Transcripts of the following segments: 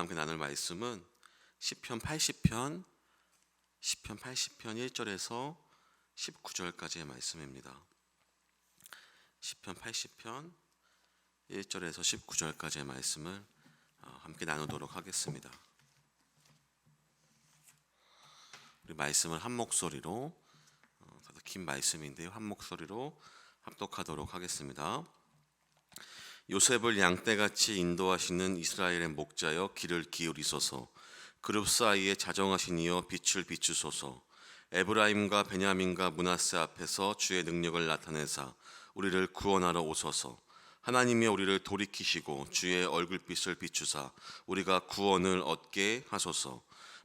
함께 나눌 말씀은 시편 80편 10편 80편 1절에서 19절까지의 말씀입니다. 시편 80편 1절에서 19절까지의 말씀을 어, 함께 나누도록 하겠습니다. 우리 말씀을 한 목소리로 어, 긴 말씀인데요. 한 목소리로 합독하도록 하겠습니다. 요셉을 양떼같이 인도하시는 이스라엘의 목자여 귀를 기울이소서. 그룹 사이에 자정하신 이여 빛을 비추소서. 에브라임과 베냐민과 문하세 앞에서 주의 능력을 나타내사 우리를 구원하러 오소서. 하나님이 우리를 돌이키시고 주의 얼굴빛을 비추사 우리가 구원을 얻게 하소서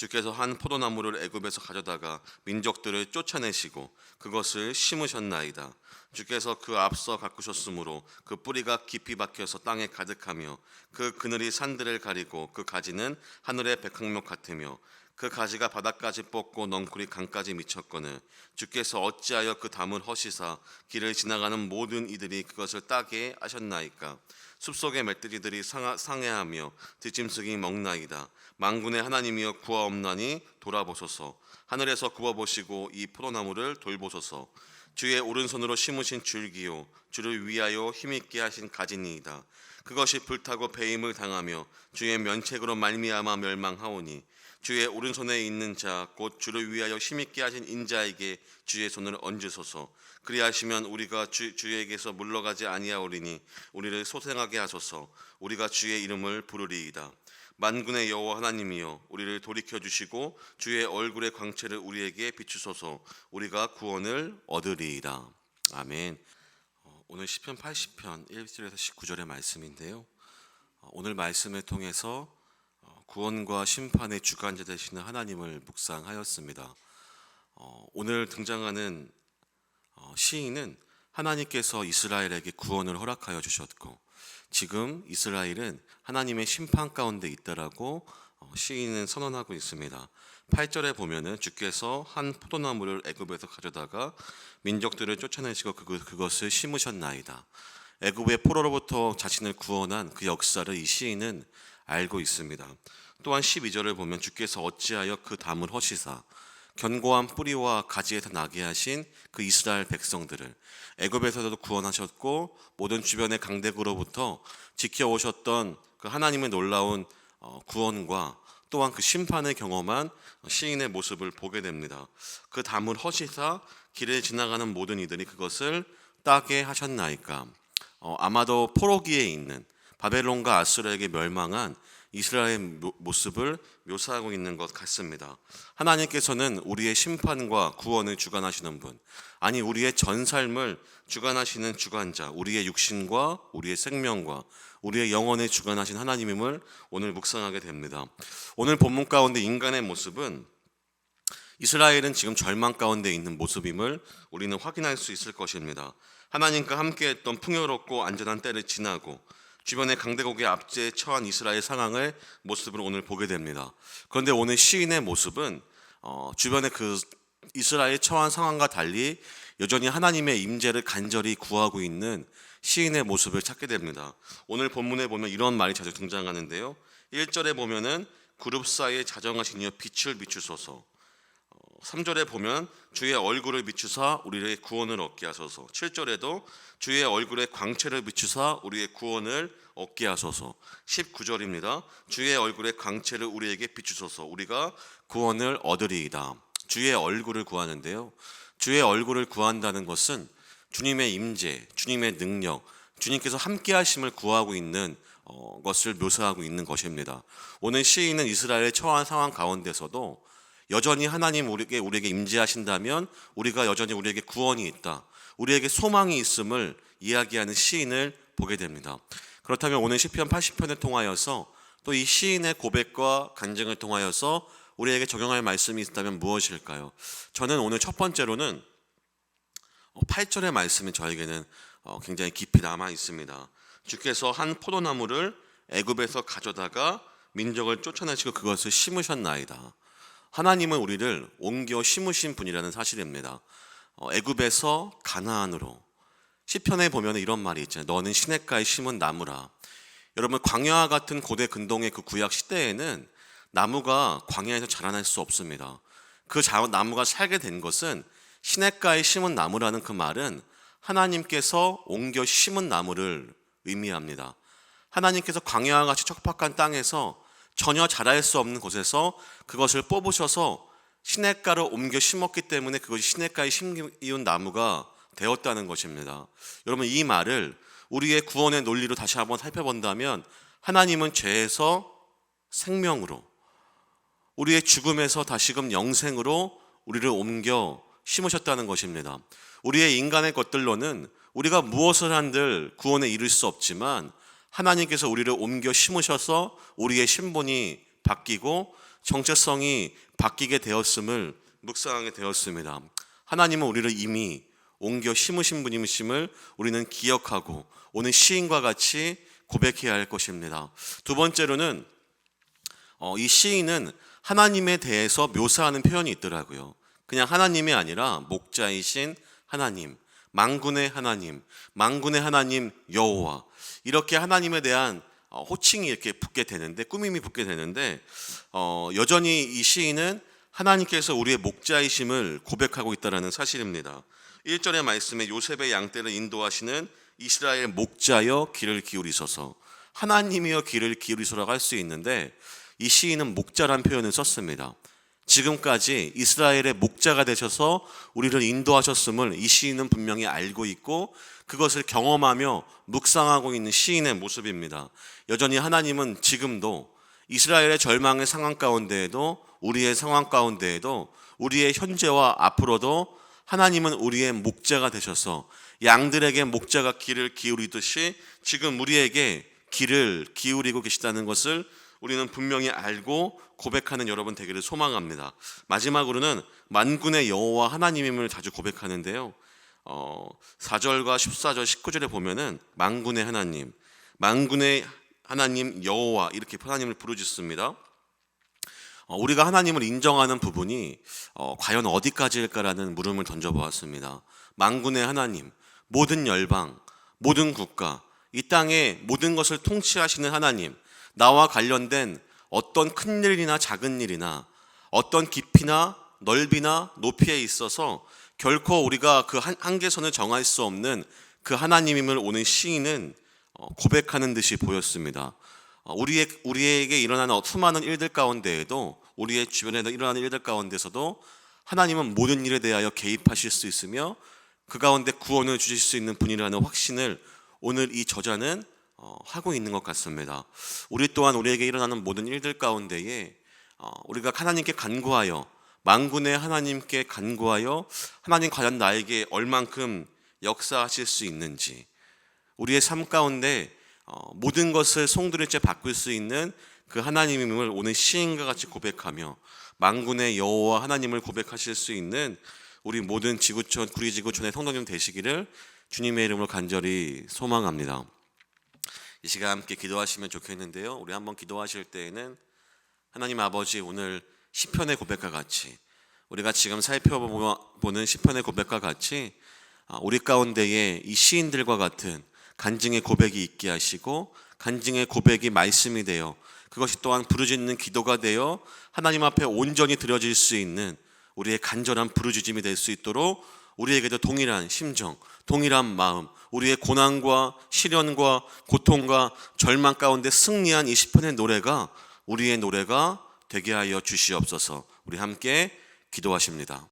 주께서 한 포도나무를 애굽에서 가져다가 민족들을 쫓아내시고 그것을 심으셨나이다. 주께서 그 앞서 가꾸셨으므로 그 뿌리가 깊이 박혀서 땅에 가득하며 그 그늘이 산들을 가리고 그 가지는 하늘의 백항목 같으며 그 가지가 바닥까지 뻗고 넝쿨이 강까지 미쳤거늘 주께서 어찌하여 그 담을 허시사 길을 지나가는 모든 이들이 그것을 따게 하셨나이까? 숲속의 멧돼지들이 상해하며 뒷짐승이 먹나이다. 만군의 하나님이여 구하옵나니 돌아보소서. 하늘에서 구워보시고 이 포도나무를 돌보소서. 주의 오른손으로 심으신 줄기요. 주를 위하여 힘있게 하신 가지니이다. 그것이 불타고 배임을 당하며 주의 면책으로 말미암아 멸망하오니 주의 오른손에 있는 자 곧 주를 위하여 힘있게 하신 인자에게 주의 손을 얹으소서. 그리하시면 우리가 주, 주에게서 물러가지 아니하오리니 우리를 소생하게 하소서. 우리가 주의 이름을 부르리이다. 만군의 여호와 하나님이여 우리를 돌이켜 주시고 주의 얼굴의 광채를 우리에게 비추소서. 우리가 구원을 얻으리이다. 아멘. 어, 오늘 시편 80편 1절에서 19절의 말씀인데요. 어, 오늘 말씀을 통해서 어, 구원과 심판의 주관자 되시는 하나님을 묵상하였습니다. 어, 오늘 등장하는 어, 시인은 하나님께서 이스라엘에게 구원을 허락하여 주셨고 지금 이스라엘은 하나님의 심판 가운데 있다라고 어, 시인은 선언하고 있습니다. 8절에 보면은 주께서 한 포도나무를 애굽에서 가져다가 민족들을 쫓아내시고 그, 그것을 심으셨나이다. 애굽의 포로로부터 자신을 구원한 그 역사를 이 시인은 알고 있습니다. 또한 12절을 보면 주께서 어찌하여 그 담을 허시사 견고한 뿌리와 가지에서 나게 하신 그 이스라엘 백성들을 애굽에서도 구원하셨고 모든 주변의 강대국으로부터 지켜오셨던 그 하나님의 놀라운 어, 구원과 또한 그 심판을 경험한 시인의 모습을 보게 됩니다. 그 담을 허시사 길을 지나가는 모든 이들이 그것을 따게 하셨나이까. 어, 아마도 포로기에 있는 바벨론과 아수르에게 멸망한 이스라엘의 모- 모습을 묘사하고 있는 것 같습니다. 하나님께서는 우리의 심판과 구원을 주관하시는 분, 아니 우리의 전 삶을 주관하시는 주관자, 우리의 육신과 우리의 생명과 우리의 영혼을 주관하신 하나님임을 오늘 묵상하게 됩니다. 오늘 본문 가운데 인간의 모습은 이스라엘은 지금 절망 가운데 있는 모습임을 우리는 확인할 수 있을 것입니다. 하나님과 함께했던 풍요롭고 안전한 때를 지나고 주변의 강대국의 압제에 처한 이스라엘 상황을 모습으로 오늘 보게 됩니다. 그런데 오늘 시인의 모습은 어, 주변의 그 이스라엘 처한 상황과 달리 여전히 하나님의 임재를 간절히 구하고 있는 시인의 모습을 찾게 됩니다. 오늘 본문에 보면 이런 말이 자주 등장하는데요. 1절에 보면은 그룹 사이에 자정하신 이여 빛을 비추소서 3절에 보면 주의 얼굴을 비추사 우리의 구원을 얻게 하소서. 7절에도 주의 얼굴에 광채를 비추사 우리의 구원을 얻게 하소서. 19절입니다. 주의 얼굴에 광채를 우리에게 비추소서. 우리가 구원을 얻으리이다. 주의 얼굴을 구하는데요. 주의 얼굴을 구한다는 것은 주님의 임재, 주님의 능력, 주님께서 함께 하심을 구하고 있는 어, 것을 묘사하고 있는 것입니다. 오늘 시인은 이스라엘의 처한 상황 가운데서도 여전히 하나님 우리에게 우리에게 임재하신다면 우리가 여전히 우리에게 구원이 있다. 우리에게 소망이 있음을 이야기하는 시인을 보게 됩니다. 그렇다면 오늘 시편 80편을 통하여서 또 이 시인의 고백과 간증을 통하여서 우리에게 적용할 말씀이 있다면 무엇일까요? 저는 오늘 첫 번째로는 8절의 말씀이 저에게는 어, 굉장히 깊이 남아 있습니다. 주께서 한 포도나무를 애굽에서 가져다가 민족을 쫓아내시고 그것을 심으셨나이다. 하나님은 우리를 옮겨 심으신 분이라는 사실입니다. 어, 애굽에서 가나안으로 시편에 보면 이런 말이 있잖아요. 너는 시냇가에 심은 나무라. 여러분 광야와 같은 고대 근동의 그 구약 시대에는 나무가 광야에서 자라날 수 없습니다. 그 자- 나무가 살게 된 것은 시냇가에 심은 나무라는 그 말은 하나님께서 옮겨 심은 나무를 의미합니다. 하나님께서 광야와 같이 척박한 땅에서 전혀 자랄 수 없는 곳에서 그것을 뽑으셔서 시냇가로 옮겨 심었기 때문에 그것이 시냇가에 심기운 나무가 되었다는 것입니다. 여러분 이 말을 우리의 구원의 논리로 다시 한번 살펴본다면 하나님은 죄에서 생명으로 우리의 죽음에서 다시금 영생으로 우리를 옮겨 심으셨다는 것입니다. 우리의 인간의 것들로는 우리가 무엇을 한들 구원에 이를 수 없지만 하나님께서 우리를 옮겨 심으셔서 우리의 신분이 바뀌고 정체성이 바뀌게 되었음을 묵상하게 되었습니다. 하나님은 우리를 이미 옮겨 심으신 분임을 우리는 기억하고 오늘 시인과 같이 고백해야 할 것입니다. 두 번째로는 어, 이 시인은 하나님에 대해서 묘사하는 표현이 있더라고요. 그냥 하나님이 아니라 목자이신 하나님, 망군의 하나님, 망군의 하나님 여호와 이렇게 하나님에 대한 어, 호칭이 이렇게 붙게 되는데 꾸밈이 붙게 되는데 어, 여전히 이 시인은 하나님께서 우리의 목자이심을 고백하고 있다는 사실입니다. 1절의 말씀에 요셉의 양떼를 인도하시는 이스라엘 목자여 귀를 기울이소서 하나님이여 귀를 기울이소라고 할 수 있는데 이 시인은 목자란 표현을 썼습니다. 지금까지 이스라엘의 목자가 되셔서 우리를 인도하셨음을 이 시인은 분명히 알고 있고 그것을 경험하며 묵상하고 있는 시인의 모습입니다. 여전히 하나님은 지금도 이스라엘의 절망의 상황 가운데에도 우리의 상황 가운데에도 우리의 현재와 앞으로도 하나님은 우리의 목자가 되셔서 양들에게 목자가 귀를 기울이듯이 지금 우리에게 귀를 기울이고 계시다는 것을 우리는 분명히 알고 고백하는 여러분 되기를 소망합니다. 마지막으로는 만군의 여호와 하나님임을 자주 고백하는데요. 어, 4절과 14절, 19절에 보면은 만군의 하나님, 만군의 하나님 여호와 이렇게 하나님을 부르짖습니다. 어, 우리가 하나님을 인정하는 부분이 어, 과연 어디까지일까라는 물음을 던져보았습니다. 만군의 하나님, 모든 열방, 모든 국가, 이 땅의 모든 것을 통치하시는 하나님, 나와 관련된 어떤 큰 일이나 작은 일이나 어떤 깊이나 넓이나 높이에 있어서 결코 우리가 그 한- 한계선을 정할 수 없는 그 하나님임을 오는 시인은 어, 고백하는 듯이 보였습니다. 어, 우리의 우리에게 일어나는 수많은 일들 가운데에도 우리의 주변에 일어나는 일들 가운데서도 하나님은 모든 일에 대하여 개입하실 수 있으며 그 가운데 구원을 주실 수 있는 분이라는 확신을 오늘 이 저자는 어, 하고 있는 것 같습니다. 우리 또한 우리에게 일어나는 모든 일들 가운데에 어, 우리가 하나님께 간구하여 만군의 하나님께 간구하여 하나님 과연 나에게 얼만큼 역사하실 수 있는지 우리의 삶 가운데 어, 모든 것을 송두리째 바꿀 수 있는 그 하나님임을 오늘 시인과 같이 고백하며 만군의 여호와 하나님을 고백하실 수 있는 우리 모든 지구촌 구리 지구촌의 성도님 되시기를 주님의 이름으로 간절히 소망합니다. 이 시간 함께 기도하시면 좋겠는데요. 우리 한번 기도하실 때에는 하나님 아버지 오늘 시편의 고백과 같이 우리가 지금 살펴보는 시편의 고백과 같이 아, 우리 가운데에 이 시인들과 같은 간증의 고백이 있게 하시고 간증의 고백이 말씀이 되어 그것이 또한 부르짖는 기도가 되어 하나님 앞에 온전히 드려질 수 있는 우리의 간절한 부르짖음이 될 수 있도록 우리에게도 동일한 심정, 동일한 마음, 우리의 고난과 시련과 고통과 절망 가운데 승리한 이 시편의 노래가 우리의 노래가 되게 하여 주시옵소서. 우리 함께 기도하십니다.